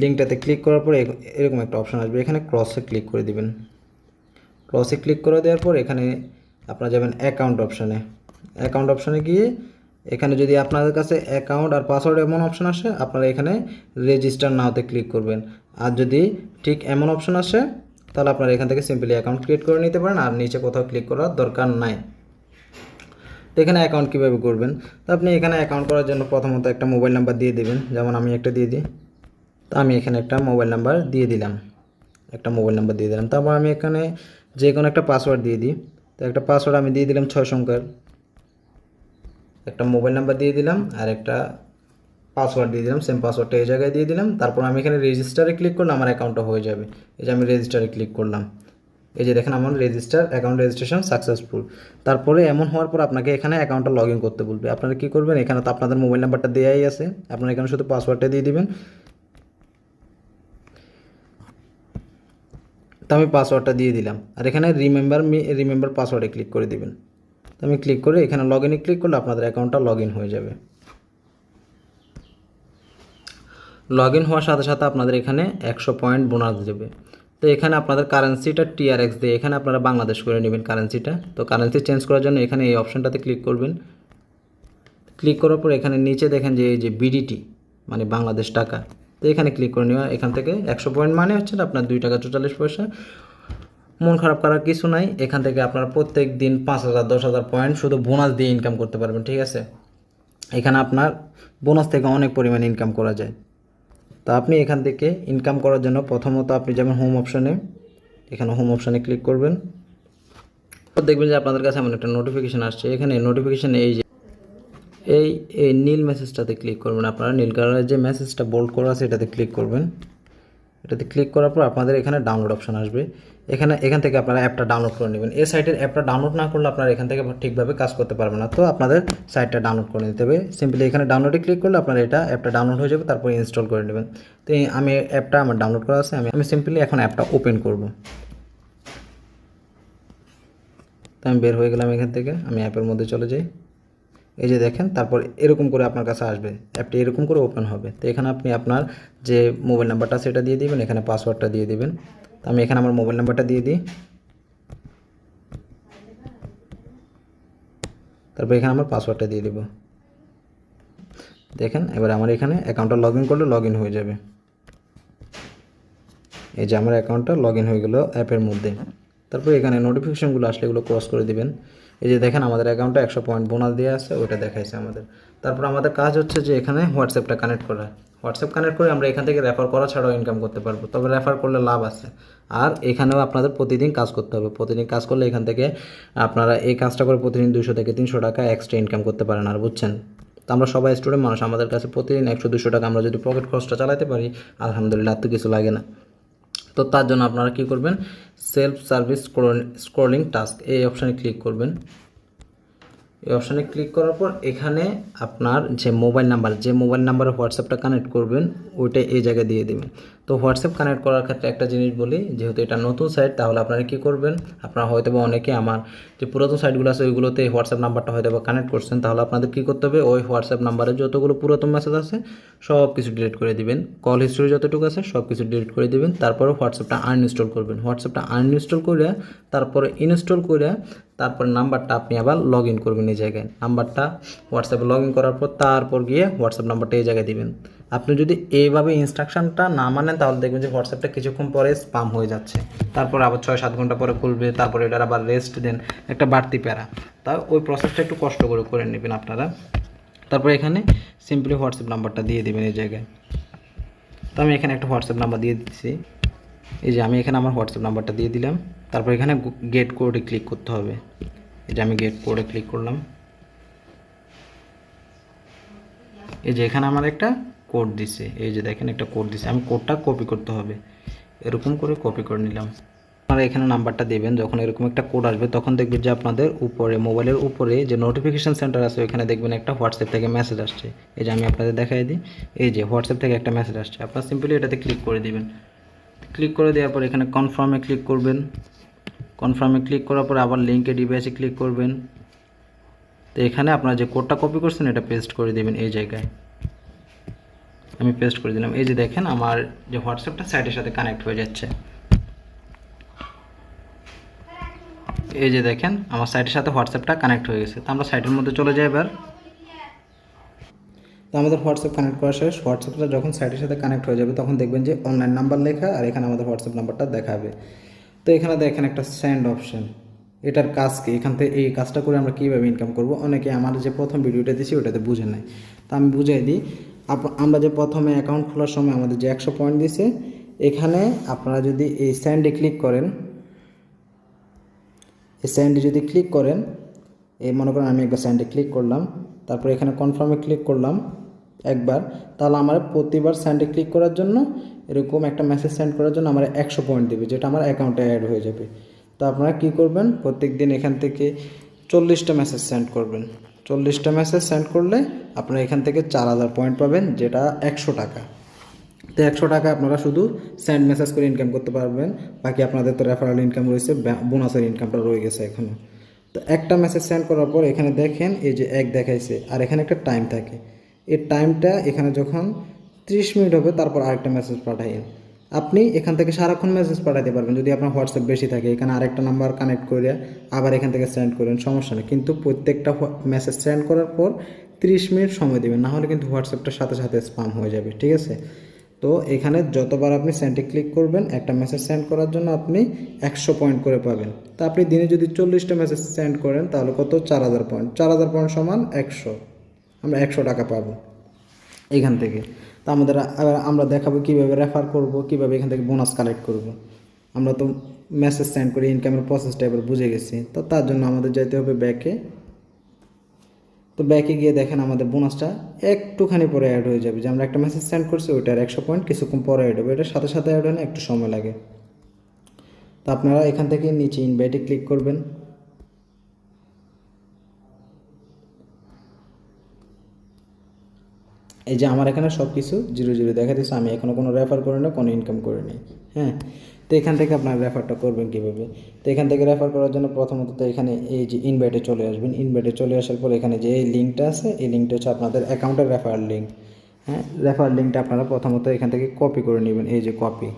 লিঙ্কটাতে click করার পরে এরকম একটা অপশান আসবে। এখানে ক্রসে ক্লিক করে দিবেন। ক্রসে ক্লিক করে দেওয়ার পর এখানে আপনারা যাবেন অ্যাকাউন্ট অপশানে অ্যাকাউন্ট অপশানে গিয়ে এখানে যদি আপনাদের কাছে অ্যাকাউন্ট আর পাসওয়ার্ড এমন অপশান আসে, আপনারা এখানে রেজিস্টার নাওতে ক্লিক করবেন। আর যদি ঠিক এমন অপশান আসে, তাহলে আপনারা এখান থেকে সিম্পলি অ্যাকাউন্ট ক্রিয়েট করে নিতে পারেন। আর নিচে কোথাও ক্লিক করার দরকার নাই। তো এখানে অ্যাকাউন্ট কীভাবে করবেন? তো আপনি এখানে অ্যাকাউন্ট করার জন্য প্রথমত একটা মোবাইল নাম্বার দিয়ে দেবেন। যেমন আমি একটা দিয়ে দিই। তো আমি এখানে একটা মোবাইল নাম্বার দিয়ে দিলাম। একটা মোবাইল নাম্বার দিয়ে দিলাম। তারপর আমি এখানে যে কোনো একটা পাসওয়ার্ড দিয়ে দিই। তো একটা পাসওয়ার্ড আমি দিয়ে দিলাম ছয় সংখ্যার। একটা মোবাইল নাম্বার দিয়ে দিলাম আর একটা পাসওয়ার্ড দিয়ে দিলাম। সেম পাসওয়ার্ডটা এই জায়গায় দিয়ে দিলাম। তারপর আমি এখানে রেজিস্টারে ক্লিক করলে আমার অ্যাকাউন্টটা হয়ে যাবে। এই যে আমি রেজিস্টারে ক্লিক করলাম। এই যে দেখেন আমার রেজিস্টার অ্যাকাউন্ট রেজিস্ট্রেশন সাকসেসফুল তারপরে এমন হওয়ার পর আপনাকে এখানে অ্যাকাউন্টটা লগ করতে বলবে। আপনারা কী করবেন? এখানে তো আপনাদের মোবাইল নাম্বারটা দেওয়াই আছে। আপনারা এখানে শুধু পাসওয়ার্ডটা দিয়ে দিবেন। তো আমি পাসওয়ার্ডটা দিয়ে দিলাম। আর এখানে রিমেম্বার মি রিমেম্বার পাসওয়ার্ডে ক্লিক করে দিবেন। তো আমি ক্লিক করে এখানে লগ ইনে ক্লিক করলে আপনাদের অ্যাকাউন্টটা লগ হয়ে যাবে। লগ ইন হওয়ার সাথে সাথে আপনাদের এখানে একশো পয়েন্ট বোনাস দেবে। তো এখানে আপনাদের কারেন্সিটা টিআরএক্স দিয়ে এখানে আপনারা বাংলাদেশ করে নেবেন কারেন্সিটা তো কারেন্সি চেঞ্জ করার জন্য এখানে এই অপশানটাতে ক্লিক করবেন। ক্লিক করার পর এখানে নিচে দেখেন যে, এই যে বিডিটি মানে বাংলাদেশ টাকা। তো এখানে ক্লিক করে নেওয়া এখান থেকে একশো পয়েন্ট মানে হচ্ছে আপনার দুই টাকা চৌচল্লিশ পয়সা। মন খারাপ করার কিছু নাই। এখান থেকে আপনারা প্রত্যেক দিন পাঁচ হাজার, দশ হাজার পয়েন্ট শুধু বোনাস দিয়ে ইনকাম করতে পারবেন, ঠিক আছে? এখানে আপনার বোনাস থেকে অনেক পরিমাণে ইনকাম করা যায়। তা আপনি এখান থেকে ইনকাম করার জন্য প্রথমত আপনি যেমন হোম অপশানে এখানে হোম অপশানে ক্লিক করবেন। দেখবেন যে আপনাদের কাছে এমন একটা নোটিফিকেশান আসছে। এখানে নোটিফিকেশান এই যে এই এই নীল মেসেজটাতে ক্লিক করবেন। আপনারা নীল কালারের যে মেসেজটা বোল্ড করা আছে, এটাতে ক্লিক করবেন। এটাতে ক্লিক করার পর আপনাদের এখানে ডাউনলোড অপশন আসবে। এখানে, এখান থেকে আপনারা অ্যাপটা ডাউনলোড করে নেবেন। এই সাইটের অ্যাপটা ডাউনলোড না করলে আপনারা এখান থেকে ঠিকভাবে কাজ করতে পারবেন না। তো আপনাদের সাইটটা ডাউনলোড করে নিতে হবে। সিম্পলি এখানে ডাউনলোডে ক্লিক করলে আপনারা এটা অ্যাপটা ডাউনলোড হয়ে যাবে, তারপর ইনস্টল করে নেবেন। তো আমি অ্যাপটা আমার ডাউনলোড করা আছে। আমি আমি সিম্পলি এখন অ্যাপটা ওপেন করব। তো আমি বের হয়ে গেলাম এখান থেকে। আমি অ্যাপের মধ্যে চলে যাই। এই যে দেখেন, তারপর এরকম করে আপনার কাছে আসবে। অ্যাপটি এরকম করে ওপেন হবে। তো এখানে আপনি আপনার যে মোবাইল নাম্বারটা সেটা দিয়ে দিবেন, এখানে পাসওয়ার্ডটা দিয়ে দিবেন। তো আমি এখানে আমার মোবাইল নাম্বারটা দিয়ে দিই। তারপর এখানে আমার পাসওয়ার্ডটা দিয়ে দিব। দেখেন, এবার আমার এখানে অ্যাকাউন্টটা লগ ইন করলে লগ ইন হয়ে যাবে। এই যে আমার অ্যাকাউন্টটা লগ ইন হয়ে গেল অ্যাপের মধ্যে। তারপর এখানে নোটিফিকেশনগুলো আসলে এগুলো ক্রস করে দিবেন। এই যে দেখেন আমাদের অ্যাকাউন্টে একশো পয়েন্ট বোনাস দেওয়া আছে, ওইটা দেখাইছে আমাদের। তারপর আমাদের কাজ হচ্ছে যে এখানে হোয়াটসঅ্যাপটা কানেক্ট করা। হোয়াটসঅ্যাপ কানেক্ট করে আমরা এখান থেকে রেফার করা ছাড়াও ইনকাম করতে পারব। তবে রেফার করলে লাভ আছে। আর এখানেও আপনাদের প্রতিদিন কাজ করতে হবে। প্রতিদিন কাজ করলে এখান থেকে আপনারা এই কাজটা করে প্রতিদিন দুশো থেকে তিনশো টাকা এক্সট্রা ইনকাম করতে পারেন, আর বুঝছেন? তো আমরা সবাই স্টুডেন্ট মানুষ, আমাদের কাছে প্রতিদিন একশো দুশো টাকা আমরা যদি পকেট খরচটা চালাতে পারি, আলহামদুলিল্লাহ, আর তো কিছু লাগে না। তো তার জন্য আপনারা কি করবেন? সেলফ সার্ভিস স্ক্রোলিং টাস্ক এই অপশানে ক্লিক করবেন। এই অপশানে ক্লিক করার পর এখানে আপনার যে মোবাইল নাম্বার যে মোবাইল নাম্বারে হোয়াটসঅ্যাপটা কানেক্ট করবেন, ওইটা এই জায়গায় দিয়ে দেবেন। তো হোয়াটসঅ্যাপ কানেক্ট করার ক্ষেত্রে একটা জিনিস বলি, যেহেতু এটা নতুন সাইট তাহলে আপনারা কী করবেন? আপনারা হয়তো বা অনেকে আমার যে পুরাতন সাইটগুলো আছে, ওইগুলোতে হোয়াটসঅ্যাপ নাম্বারটা হয়তো বা কানেক্ট করছেন, তাহলে আপনাদের কী করতে হবে? ওই হোয়াটসঅ্যাপ নাম্বারে যতগুলো পুরাতন মেসেজ আছে সব কিছু ডিলিট করে দিবেন। কল হিস্ট্রি যতটুকু আছে সব কিছু ডিলিট করে দিবেন। তারপরে হোয়াটসঅ্যাপটা আনইনস্টল করবেন। হোয়াটসঅ্যাপটা আনইনস্টল করে, তারপরে ইনস্টল করে, তারপর নাম্বারটা আপনি আবার লগ ইন করবেন এই জায়গায়। নাম্বারটা হোয়াটসঅ্যাপে লগ ইন করার পর, তারপর গিয়ে হোয়াটসঅ্যাপ নাম্বারটা এই জায়গায় দিবেন। আপনি যদি এইভাবে ইনস্ট্রাকশনটা না মানেন তাহলে দেখবেন যে হোয়াটসঅ্যাপটা কিছুক্ষণ পরে স্পাম হয়ে যাচ্ছে। তারপর আবার ছয় সাত ঘণ্টা পরে খুলবে, তারপরে এটার আবার রেস্ট দেন, একটা বাড়তি প্যারা। তা ওই প্রসেসটা একটু কষ্ট করে করে নেবেন আপনারা। তারপর এখানে সিম্পলি হোয়াটসঅ্যাপ নাম্বারটা দিয়ে দেবেন এই জায়গায়। তো আমি এখানে একটা হোয়াটসঅ্যাপ নাম্বার দিয়ে দিচ্ছি। এই যে আমি এখানে আমার হোয়াটসঅ্যাপ নাম্বারটা দিয়ে দিলাম। তারপর এখানে গেট কোডে ক্লিক করতে হবে। এই যে আমি গেট কোডে ক্লিক করলাম। এই যে এখানে আমার একটা কোড দিছে। এই যে দেখেন একটা কোড দিছে। আমি কোডটা কপি করতে হবে। এরকম করে কপি করে নিলাম। আপনারা এখানে নাম্বারটা দেবেন। যখন এরকম একটা কোড আসবে, তখন দেখবেন যে আপনাদের উপরে মোবাইলের উপরে যে নোটিফিকেশন সেন্টার আছে, ওইখানে দেখবেন একটা হোয়াটসঅ্যাপ থেকে মেসেজ আসছে। এই যে আমি আপনাদের দেখাই দিই। এই যে হোয়াটসঅ্যাপ থেকে একটা মেসেজ আসছে। আপনারা সিম্পলি এটাতে ক্লিক করে দেবেন। ক্লিক করে দেওয়ার পর এখানে কনফার্মে ক্লিক করবেন। কনফার্মে ক্লিক করার পর আবার লিঙ্কে ডিভাইসে ক্লিক করবেন। তো এখানে আপনারা যে কোডটা কপি করছেন, এটা পেস্ট করে দেবেন এই জায়গায়। আমি পেস্ট করে দিলাম। এই যে দেখেন আমার যে হোয়াটসঅ্যাপটা সাইটের সাথে কানেক্ট হয়ে যাচ্ছে। এই যে দেখেন আমার সাইটের সাথে হোয়াটসঅ্যাপটা কানেক্ট হয়ে গেছে। তো আমরা সাইটের মধ্যে চলে যাই এবার। তো আমাদের হোয়াটসঅ্যাপ কানেক্ট করা শেষ। হোয়াটসঅ্যাপটা যখন সাইটের সাথে কানেক্ট হয়ে যাবে, তখন দেখবেন যে অনলাইন নাম্বার লেখা আর এখানে আমাদের হোয়াটসঅ্যাপ নাম্বারটা দেখাবে। তো এখানে দেখেন একটা স্যান্ড অপশন এটার কাজ কি? এখান থেকে এই কাজটা করে আমরা কীভাবে ইনকাম করব? অনেকে আমার যে প্রথম ভিডিওটা দিয়েছি, ওটাতে বুঝে নেয়। তো আমি বুঝাই দিই। আমরা যে প্রথমে অ্যাকাউন্ট খোলার সময় আমাদের যে একশো পয়েন্ট দিছে এখানে আপনারা যদি এই স্যান্ডে ক্লিক করেন, এই স্যান্ডে যদি ক্লিক করেন, এই মনে করেন আমি একবার স্যান্ডে ক্লিক করলাম, তারপর এখানে কনফার্মে ক্লিক করলাম একবার, তাহলে আমার প্রতিবার স্যান্ডে ক্লিক করার জন্য এরকম একটা মেসেজ সেন্ড করার জন্য আমার একশো পয়েন্ট দেবে, যেটা আমার অ্যাকাউন্টে অ্যাড হয়ে যাবে। তো আপনারা কী করবেন? প্রত্যেক দিন এখান থেকে চল্লিশটা মেসেজ সেন্ড করবেন। চল্লিশটা মেসেজ সেন্ড করলে আপনারা এখান থেকে চার হাজার পয়েন্ট পাবেন, যেটা একশো টাকা। তো একশো টাকা আপনারা শুধু সেন্ড মেসেজ করে ইনকাম করতে পারবেন, বাকি আপনাদের তো রেফারেল ইনকাম রয়েছে বোনাসের ইনকামটা রয়ে গেছে এখনও তো একটা মেসেজ সেন্ড করার পর এখানে দেখেন, এই যে এক দেখাইছে, আর এখানে একটা টাইম থাকে। এই টাইমটা এখানে যখন ত্রিশ মিনিট হবে, তারপর আরেকটা মেসেজ পাঠাইন আপনি এখান থেকে সারাক্ষণ মেসেজ পাঠাতে পারবেন। যদি আপনার হোয়াটসঅ্যাপ বেশি থাকে, এখানে আরেকটা নাম্বার কানেক্ট করে আবার এখান থেকে সেন্ড করেন সমস্যা নেই। কিন্তু প্রত্যেকটা মেসেজ সেন্ড করার পর ত্রিশ মিনিট সময় দেবেন, নাহলে কিন্তু হোয়াটসঅ্যাপটার সাথে সাথে স্পাম হয়ে যাবে, ঠিক আছে? তো এখানে যতবার আপনি সেন্টে ক্লিক করবেন, একটা মেসেজ সেন্ড করার জন্য আপনি একশো পয়েন্ট করে পাবেন। তা আপনি দিনে যদি চল্লিশটা মেসেজ সেন্ড করেন, তাহলে কত? চার হাজার পয়েন্ট চার হাজার পয়েন্ট সমান একশো। আমরা একশো টাকা পাবো। এখান থেকে। তো আমাদের আমরা দেখাবো কীভাবে রেফার করব, কীভাবে এখান থেকে বোনাস কালেক্ট করব। আমরা তো মেসেজ সেন্ড করে ইনকামের প্রসেসটা এবার বুঝে গেছি। তো তার জন্য আমাদের যেতে হবে ব্যাকে তো ব্যাকে গিয়ে দেখেন আমাদের বোনাসটা একটুখানি পরে অ্যাড হয়ে যাবে। যে আমরা একটা মেসেজ সেন্ড করছি, ওইটার একশো পয়েন্ট কিছুক্ষণ পরে অ্যাড হবে। এটার সাথে সাথে অ্যাড হয় না একটু সময় লাগে। তো আপনারা এখান থেকে নিচে ইনভাইটে ক্লিক করবেন। এই যে আমার এখানে সব কিছু জিরো জিরো দেখা দিচ্ছে আমি এখনও কোনো রেফার করি না, কোনো ইনকাম করি নি হ্যাঁ? তো এখান থেকে আপনার রেফারটা করবেন কীভাবে? তো এখান থেকে রেফার করার জন্য প্রথমত তো এখানে এই যে ইনভাইটে চলে আসবেন। ইনভাইটে চলে আসার পর এখানে যে এই লিঙ্কটা আছে, এই লিঙ্কটা হচ্ছে আপনাদের অ্যাকাউন্টের রেফার লিঙ্ক হ্যাঁ? রেফার লিঙ্কটা আপনারা প্রথমত এখান থেকে কপি করে নেবেন, এই যে কপি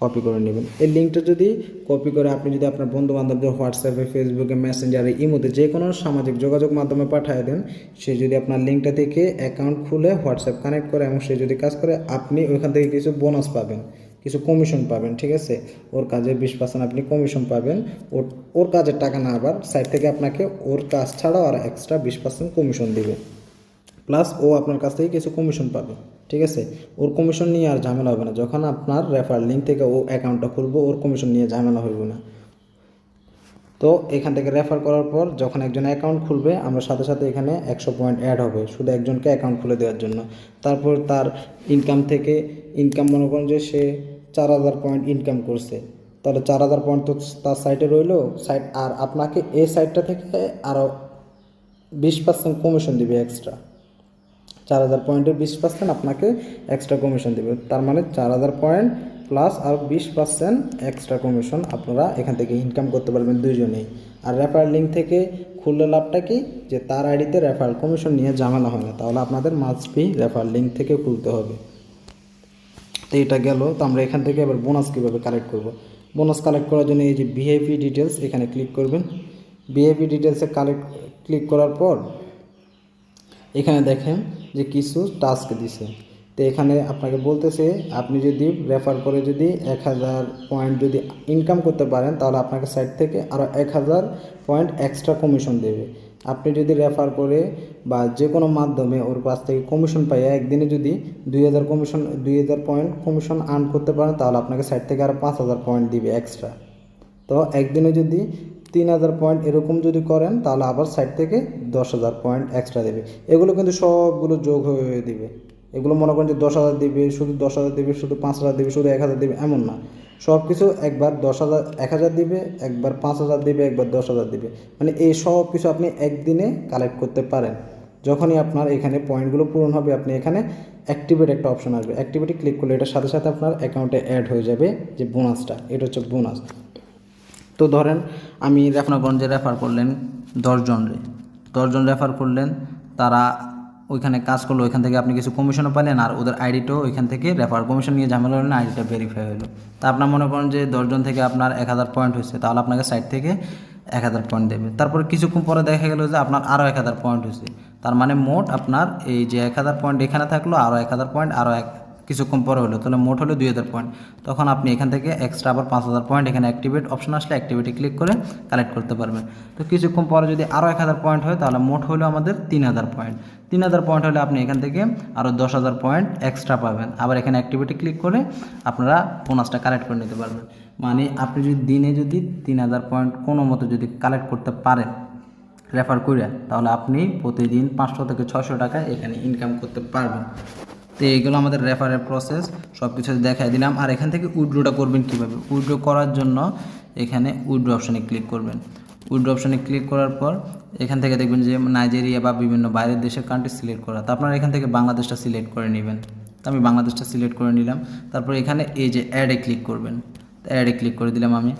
কপি করে নেবেন। এই লিঙ্কটা যদি কপি করে আপনি যদি আপনার বন্ধু বান্ধবদের হোয়াটসঅ্যাপে ফেসবুকে মেসেঞ্জারে ইমোতে যে কোনো সামাজিক যোগাযোগ মাধ্যমে পাঠিয়ে দেন, সে যদি আপনার লিঙ্কটা থেকে অ্যাকাউন্ট খুলে হোয়াটসঅ্যাপ কানেক্ট করে এবং সে যদি কাজ করে, আপনি ওইখান থেকে কিছু বোনাস পাবেন, কিছু কমিশন পাবেন, ঠিক আছে? ওর কাজে বিশ পার্সেন্ট আপনি কমিশন পাবেন। ওর ওর কাজের টাকা না আবার সাইড থেকে আপনাকে ওর কাজ ছাড়াও আর এক্সট্রা বিশ পার্সেন্ট কমিশন দেবে। প্লাস ও আপনার কাছ থেকে কিছু কমিশন পাবে। ঠিক আছে? ওর কমিশন নিয়ে আর ঝামেলা হবে না। যখন আপনার রেফার লিঙ্ক থেকে ও অ্যাকাউন্টটা খুলবো, ওর কমিশন নিয়ে ঝামেলা হইব না। তো এখান থেকে রেফার করার পর যখন একজন অ্যাকাউন্ট খুলবে, আমরা সাথে সাথে এখানে একশো পয়েন্ট অ্যাড হবে। শুধু একজনকে অ্যাকাউন্ট খুলে দেওয়ার জন্য। তারপর তার ইনকাম থেকে ইনকাম মনে করেন যে সে চার হাজার পয়েন্ট ইনকাম করছে। তাহলে চার হাজার পয়েন্ট তো তার সাইটে রইল। সাইট আর আপনাকে এই সাইটটা থেকে আরও বিশ পার্সেন্ট কমিশন দিবে এক্সট্রা চার হাজার পয়েন্টের বিশ পার্সেন্ট আপনাকে এক্সট্রা কমিশন দেবে। তার মানে চার হাজার পয়েন্ট প্লাস আর বিশ পার্সেন্ট এক্সট্রা কমিশন আপনারা এখান থেকে ইনকাম করতে পারবেন দুইজনেই। আর রেফার লিঙ্ক থেকে খুললে লাভটা কি? যে তার আইডিতে রেফার কমিশন নিয়ে ঝামেলা হয় না। তাহলে আপনাদের মাস্ট বি রেফার লিঙ্ক থেকে খুলতে হবে। তো এটা গেল। তো আমরা এখান থেকে এবার বোনাস কীভাবে কালেক্ট করব? বোনাস কালেক্ট করার জন্য এই যে ভিআইপি ডিটেলস এখানে ক্লিক করবেন। ভিআইপি ডিটেলসে কালেক্ট ক্লিক করার পর এখানে দেখেন যে কিছু টাস্ক দিছে। তো এখানে আপনাকে বলতেছে, আপনি যদি রেফার করে যদি এক হাজার পয়েন্ট যদি ইনকাম করতে পারেন, তাহলে আপনাকে সাইট থেকে আরও এক হাজার পয়েন্ট এক্সট্রা কমিশন দেবে। আপনি যদি রেফার করে বা যে কোনো মাধ্যমে ওর কাছ থেকে কমিশন পাইয়া একদিনে যদি দুই হাজার কমিশন দুই হাজার পয়েন্ট কমিশন আর্ন করতে পারেন, তাহলে আপনাকে সাইট থেকে আরও পাঁচ হাজার পয়েন্ট দিবে এক্সট্রা তো একদিনে যদি তিন হাজার পয়েন্ট এরকম যদি করেন, তাহলে আবার সাইড থেকে দশ হাজার পয়েন্ট এক্সট্রা দেবে। এগুলো কিন্তু সবগুলো যোগ হয়ে দিবে। এগুলো মনে করেন যে দশ হাজার দিবে, শুধু দশ হাজার দিবে, শুধু পাঁচ হাজার দিবে, শুধু এক হাজার দিবে, এমন না। সব কিছু একবার দশ হাজার, এক হাজার দিবে, একবার পাঁচ হাজার দিবে, একবার দশ হাজার দিবে। মানে এই সব কিছু আপনি একদিনে কালেক্ট করতে পারেন। যখনই আপনার এখানে পয়েন্টগুলো পূরণ হবে, আপনি এখানে অ্যাক্টিভেট একটা অপশন আসবে। অ্যাক্টিভিটি ক্লিক করলে এটার সাথে সাথে আপনার অ্যাকাউন্টে অ্যাড হয়ে যাবে যে বোনাসটা এটা হচ্ছে বোনাস তো ধরেন আমি রেফারগঞ্জে রেফার করলেন দশজন রে। দশজন রেফার করলেন, তারা ওইখানে কাজ করল, ওইখান থেকে আপনি কিছু কমিশনও পাইলেন আর ওদের আইডিটাও ওইখান থেকে রেফার কমিশন নিয়ে ঝামেলা হলো না আইডিটা ভেরিফাই হলো। তা আপনার মনে করেন যে দশজন থেকে আপনার এক হাজার পয়েন্ট হয়েছে, তাহলে আপনাকে সাইট থেকে এক হাজার পয়েন্ট দেবে। তারপরে কিছুক্ষণ পরে দেখা গেলো যে আপনার আরও এক হাজার পয়েন্ট হয়েছে। তার মানে মোট আপনার এই যে এক হাজার পয়েন্ট এখানে থাকল আরও এক হাজার পয়েন্ট আরও এক কিছুক্ষণ পরে হলো, তাহলে মোট হলো দুই হাজার পয়েন্ট তখন আপনি এখান থেকে এক্সট্রা আবার পাঁচ হাজার পয়েন্ট এখানে অ্যাক্টিভেট অপশন আসলে অ্যাক্টিভিটি ক্লিক করে কালেক্ট করতে পারবেন। তো কিছুক্ষণ পরে যদি আরও এক হাজার পয়েন্ট হয়, তাহলে মোট হলো আমাদের তিন হাজার পয়েন্ট তিন হাজার পয়েন্ট হলে আপনি এখান থেকে আরও দশ হাজার পয়েন্ট এক্সট্রা পাবেন। আবার এখানে অ্যাক্টিভিটি ক্লিক করে আপনারা বোনাসটা কালেক্ট করে নিতে পারবেন। মানে আপনি যদি দিনে যদি তিন হাজার পয়েন্ট কোনো মতো যদি কালেক্ট করতে পারেন রেফার করে তাহলে আপনি প্রতিদিন পাঁচশো থেকে ছশো টাকা এখানে ইনকাম করতে পারবেন। তো এইগুলো আমাদের রেফারের প্রসেস সব কিছু দেখাই দিলাম। আর এখান থেকে উইড্রোটা করবেন কীভাবে? উইড্রো করার জন্য এখানে উইড্রো অপশানে ক্লিক করবেন। উইড্রো অপশানে ক্লিক করার পর এখান থেকে দেখবেন যে নাইজেরিয়া বা বিভিন্ন বাইরের দেশের কান্ট্রি সিলেক্ট করা। তো আপনারা এখান থেকে বাংলাদেশটা সিলেক্ট করে নেবেন। তো আমি বাংলাদেশটা সিলেক্ট করে নিলাম। তারপর এখানে এই যে অ্যাডে ক্লিক করবেন। অ্যাডে ক্লিক করে দিলাম আমি।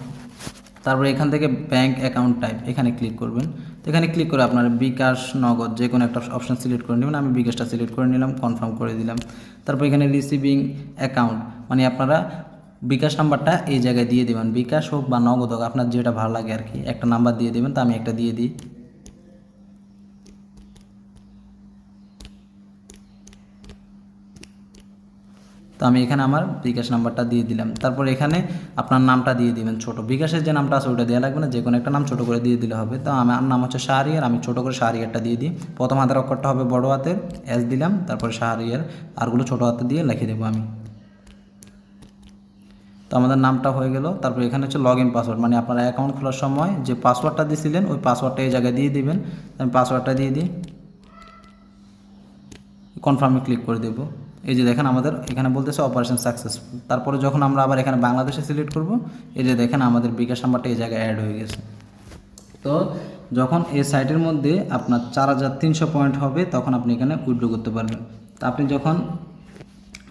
তারপরে এখান থেকে ব্যাঙ্ক অ্যাকাউন্ট টাইপ এখানে ক্লিক করবেন। তো এখানে ক্লিক করে আপনার বিকাশ, নগদ যে কোনো একটা অপশান সিলেক্ট করে নেবেন। আমি বিকাশটা সিলেক্ট করে নিলাম কনফার্ম করে দিলাম। তারপর এখানে রিসিভিং অ্যাকাউন্ট মানে আপনারা বিকাশ নাম্বারটা এই জায়গায় দিয়ে দেবেন। বিকাশ হোক বা নগদ হোক, আপনার যেটা ভালো লাগে আর কি, একটা নাম্বার দিয়ে দেবেন, তো আমি একটা দিয়ে দিই। তো আমি এখানে আমার বিকাশ নাম্বারটা দিয়ে দিলাম। তারপর এখানে আপনার নামটা দিয়ে দিবেন ছোট। বিকাশের যে নামটা আছে ওটা দেওয়া লাগবে না যে কোনো একটা নাম ছোট করে দিয়ে দিলে হবে। তো আমার নাম হচ্ছে শাহরিয়ার, আমি ছোট করে শাহরিয়ারটা দিয়ে দিই। প্রথম হাতের অক্ষরটা হবে বড় হাতের এস দিলাম, তারপরে শাহরিয়ার। আরগুলো ছোট হাতে দিয়ে লিখে দেবো আমি। তো আমাদের নামটা হয়ে গেল। তারপর এখানে হচ্ছে লগ ইন পাসওয়ার্ড মানে আপনারা অ্যাকাউন্ট খোলার সময় যে পাসওয়ার্ডটা দিয়েছিলেন ওই পাসওয়ার্ডটা এই জায়গায় দিয়ে দিবেন। আমি পাসওয়ার্ডটা দিয়ে দিই। কনফার্মে ক্লিক করে দেবো। এই যে দেখেন আমাদের এখানে বলতেছে অপারেশন সাকসেসফুল তারপরে যখন আমরা আবার এখানে বাংলাদেশে সিলেক্ট করব, এই যে দেখেন আমাদের বিকাশ নাম্বারটা এই জায়গায় অ্যাড হয়ে গেছে। তো যখন এই সাইটের মধ্যে আপনার চার হাজার তিনশো পয়েন্ট হবে, তখন আপনি এখানে উইড্রো করতে পারবেন। তো আপনি যখন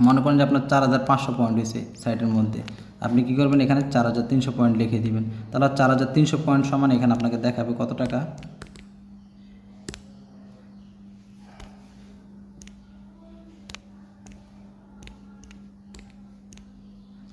মনে করেন যে আপনার চার হাজার পাঁচশো পয়েন্ট হয়েছে সাইটের মধ্যে, আপনি কী করবেন? এখানে চার হাজার তিনশো পয়েন্ট লিখে দিবেন। তাহলে চার হাজার তিনশো পয়েন্ট সমান এখানে আপনাকে দেখাবে কত টাকা?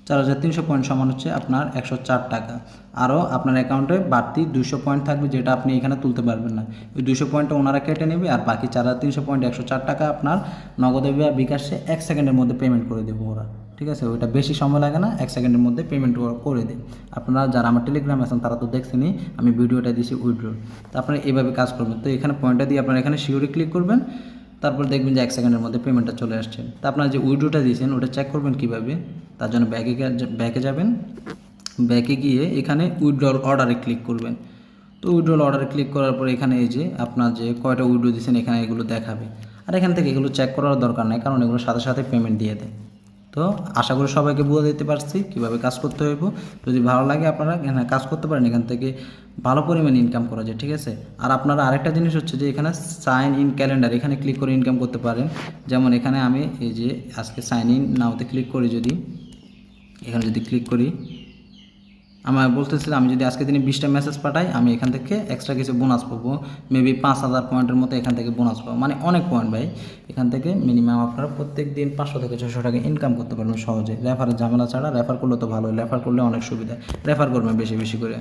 চার হাজার তিনশো পয়েন্ট সমান হচ্ছে আপনার একশো চার টাকা। আরও আপনার অ্যাকাউন্টে বাড়তি দুশো পয়েন্ট থাকবে যেটা আপনি এখানে তুলতে পারবেন না। ওই দুশো পয়েন্টটা ওনারা কেটে নেবে আর বাকি চার হাজার তিনশো পয়েন্ট একশো চার টাকা আপনার নগদে বা বিকাশে এক সেকেন্ডের মধ্যে পেমেন্ট করে দেবো ওরা। ঠিক আছে? ওইটা বেশি সময় লাগে না, এক সেকেন্ডের মধ্যে পেমেন্ট করে দিন আপনারা যারা আমার টেলিগ্রাম আছেন, তারা তো দেখছেনই, আমি ভিডিওটা দিয়েছি উইড্রো তো আপনারা এইভাবে কাজ করবেন। তো এখানে পয়েন্টটা দিয়ে আপনারা এখানে শিওরে ক্লিক করবেন। তারপর দেখবেন যে এক সেকেন্ডের মধ্যে পেমেন্টটা চলে আসছে। তা আপনারা যে উইডোটা দিয়েছেন, ওটা চেক করবেন কীভাবে? তার জন্য ব্যাকে ব্যাকে যাবেন। ব্যাকে গিয়ে এখানে উইড্রল অর্ডারে ক্লিক করবেন। তো উইড্রল অর্ডারে ক্লিক করার পর এখানে এই যে আপনার যে কয়টা উইডো দিয়েছেন, এখানে এগুলো দেখাবে। আর এখান থেকে এগুলো চেক করার দরকার নেই, কারণ এগুলো সাথে সাথে পেমেন্ট দিয়ে দেয়। তো আশা করি সবাইকে বুঝে দিতে পারছি কীভাবে কাজ করতে হইব। যদি ভালো লাগে আপনারা এখানে কাজ করতে পারেন, এখান থেকে ভালো পরিমাণে ইনকাম করা যায়, ঠিক আছে? আর আপনারা আরেকটা জিনিস হচ্ছে যে এখানে সাইন ইন ক্যালেন্ডার এখানে ক্লিক করে ইনকাম করতে পারেন। যেমন এখানে আমি এই যে আজকে সাইন ইন নাওতে ক্লিক করি যদি। এখানে যদি ক্লিক করি আমার বলতেছিল, আমি যদি আজকে দিনে বিশটা মেসেজ পাঠাই, আমি এখান থেকে এক্সট্রা কিছু বোনাস পাবো। মেবি পাঁচ হাজার পয়েন্টের মতো এখান থেকে বোনাস পাবো। মানে অনেক পয়েন্ট ভাই। এখান থেকে মিনিমাম আপনারা প্রত্যেক দিন পাঁচশো থেকে ছশো টাকা ইনকাম করতে পারবেন সহজে। রেফারের ঝামেলা ছাড়া রেফার করলে তো ভালো রেফার করলে অনেক সুবিধা। রেফার করবেন বেশি বেশি করে।